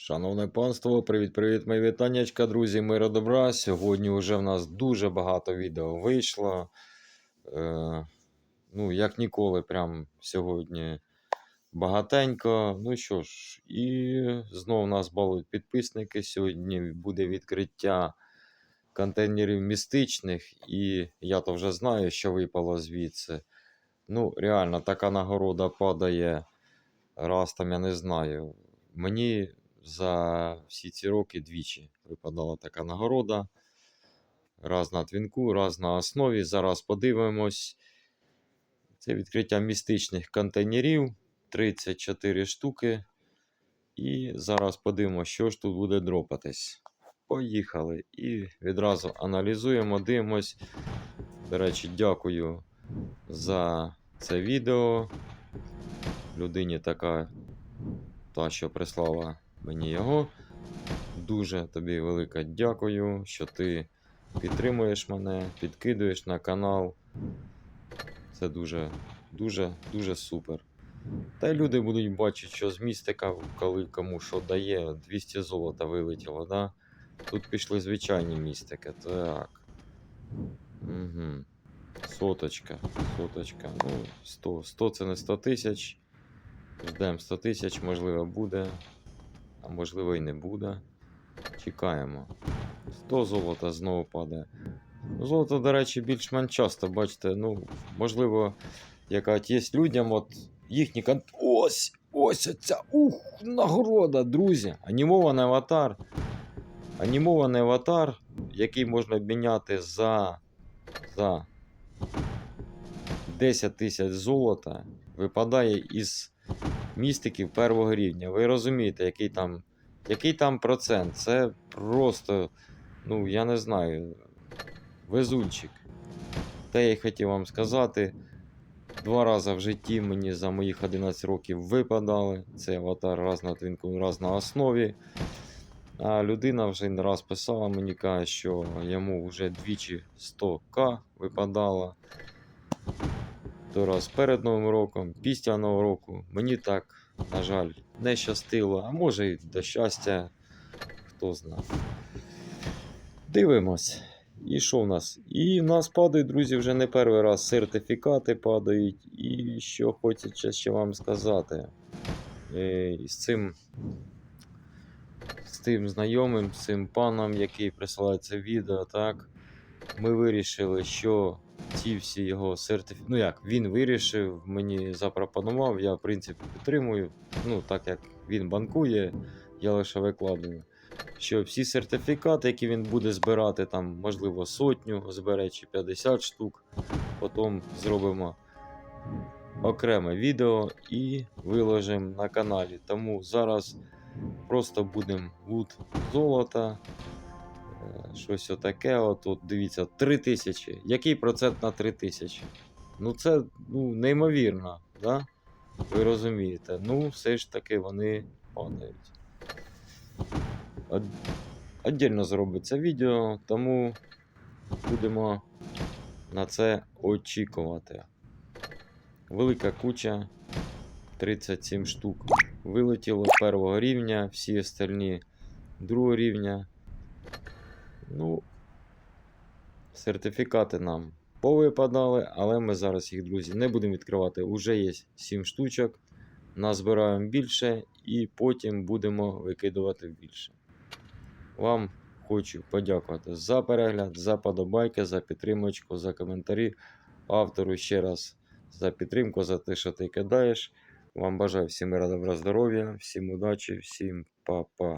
Шановне панство, привіт-привіт, мої вітаннячка, друзі, мира добра. Сьогодні вже в нас дуже багато відео вийшло. Е, ну, як ніколи, прям сьогодні багатенько. Ну що ж, і знову нас балують підписники. Сьогодні буде відкриття контейнерів містичних, і я то вже знаю, що випало звідси. Ну, реально, така нагорода падає раз там, я не знаю. Мені за всі ці роки двічі випадала така нагорода. Раз на твінку, раз на основі. Зараз подивимось. Це відкриття містичних контейнерів. 34 штуки. І зараз подивимося, що ж тут буде дропатись. Поїхали. І відразу аналізуємо, дивимось. До речі, дякую за це відео. Людині така, та, що прислала мені його. Дуже тобі велике дякую, що ти підтримуєш мене, підкидуєш на канал. Це дуже, дуже, дуже супер. Та й люди будуть бачити, що з містика, коли кому що дає, 200 золота вилетіло, да? Тут пішли звичайні містики. Так. Угу. Соточка, соточка. Ну, 100. 100 це не 100 тисяч. Ждемо 100 тисяч, можливо, буде. А можливо і не буде. Чекаємо. 100 золота знову падає. Золото, до речі, більш-менш часто, бачите, ну, можливо, яка є людям, от їхні кон... Ось! Ось оця! Ух! Нагорода, друзі! Анімований аватар. Анімований аватар, який можна обміняти за. за 10 тисяч золота, випадає із містиків первого рівня. Ви розумієте, який там, який там процент? Це просто, ну, я не знаю, везунчик. Те я хотів вам сказати. Два рази в житті мені за моїх 11 років випадали. Це аватар раз на твінку, раз на основі. А людина вже не раз писала мені, каже, що йому вже двічі 100к випадало. То раз перед Новим роком, після Нового року. Мені так, на жаль, не щастило, а може й до щастя, хто знає. Дивимось. І що в нас? І в нас падають, друзі, вже не перший раз сертифікати падають. І що хочеться ще вам сказати. Е, з цим з тим знайомим, з цим паном, який присилає це відео, так, ми вирішили, що ці всі його сертифікати. Ну як, він вирішив, мені запропонував, я в принципі підтримую. Ну, так як він банкує, я лише викладую. Що всі сертифікати, які він буде збирати, там, можливо, сотню збере чи 50 штук, потім зробимо окреме відео і виложимо на каналі. Тому зараз просто будемо лут золота. Щось отаке. От, дивіться, 3000. Який процент на 3000? Ну це ну, неймовірно, да? ви розумієте. Ну, все ж таки вони падають. Отдільно зробиться відео, тому будемо на це очікувати. Велика куча 37 штук. Вилетіло першого рівня, всі остальні другого рівня. Ну, сертифікати нам повипадали, але ми зараз їх, друзі, не будемо відкривати. Уже є 7 штучок. Назбираємо більше і потім будемо викидувати більше. Вам хочу подякувати за перегляд, за подобайки, за підтримочку, за коментарі. Автору ще раз за підтримку, за те, що ти кидаєш. Вам бажаю всім добра, здоров'я, всім удачі, всім па-па.